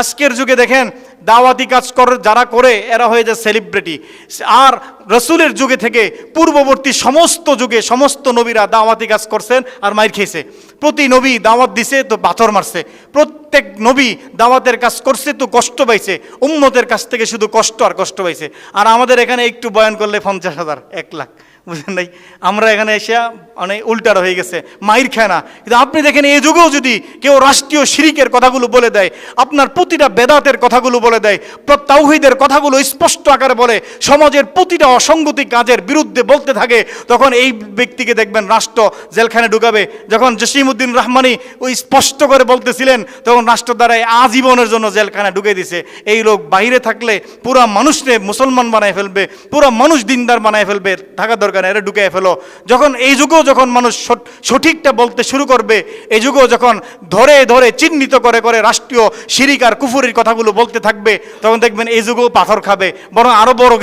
আজকের যুগে দেখেন, দাওয়াতি কাজ কর, যারা করে, এরা হয়ে যায় সেলিব্রিটি আর রসুলের যুগে থেকে পূর্ববর্তী সমস্ত যুগে সমস্ত নবীরা দাওয়াতি কাজ করছেন আর মাইর খেয়েছে। প্রতি নবী দাওয়াত দিছে তো পাথর মারছে। প্রত্যেক নবী দাওয়াতের কাজ করছে তো কষ্ট পাইছে। উম্মতের কাছ থেকে শুধু কষ্ট আর কষ্ট পাইছে। আর আমাদের এখানে একটু বয়ান করলে পঞ্চাশ হাজার, এক লাখ। বুঝলেন নাই? আমরা এখানে এসে অনেক উল্টার হয়ে গেছে, মাইর খায় না। কিন্তু আপনি দেখেন, এই যুগেও যদি কেউ রাষ্ট্রীয় শিরিকের কথাগুলো বলে দেয়, আপনার প্রতিটা বেদাতের কথাগুলো বলে দেয় তাওহিদের কথাগুলো স্পষ্ট আকারে বলে, সমাজের প্রতিটা অসঙ্গতি কাজের বিরুদ্ধে বলতে থাকে, তখন এই ব্যক্তিকে দেখবেন রাষ্ট্র জেলখানে ঢুকাবে। যখন জসিমউদ্দিন রহমানি ওই স্পষ্ট করে বলতেছিলেন, তখন রাষ্ট্র দ্বারা আজীবনের জন্য জেলখানে ঢুকে দিছে। এই লোক বাইরে থাকলে পুরা মানুষকে মুসলমান বানায় ফেলবে, পুরা মানুষ দিনদার বানায় ফেলবে, থাকা দরকার নেই, এরা ঢুকে ফেলো। যখন এই যুগেও যখন মানুষ সঠিকটা বলতে শুরু করবে এই যুগেও যখন ধরে ধরে চিহ্নিত করে করে রাষ্ট্রীয় সিরিকার কুফুরির কথাগুলো বলতে থাকবে তখন দেখবেন এই যুগেও পাথর খাবে বরং আরও বড়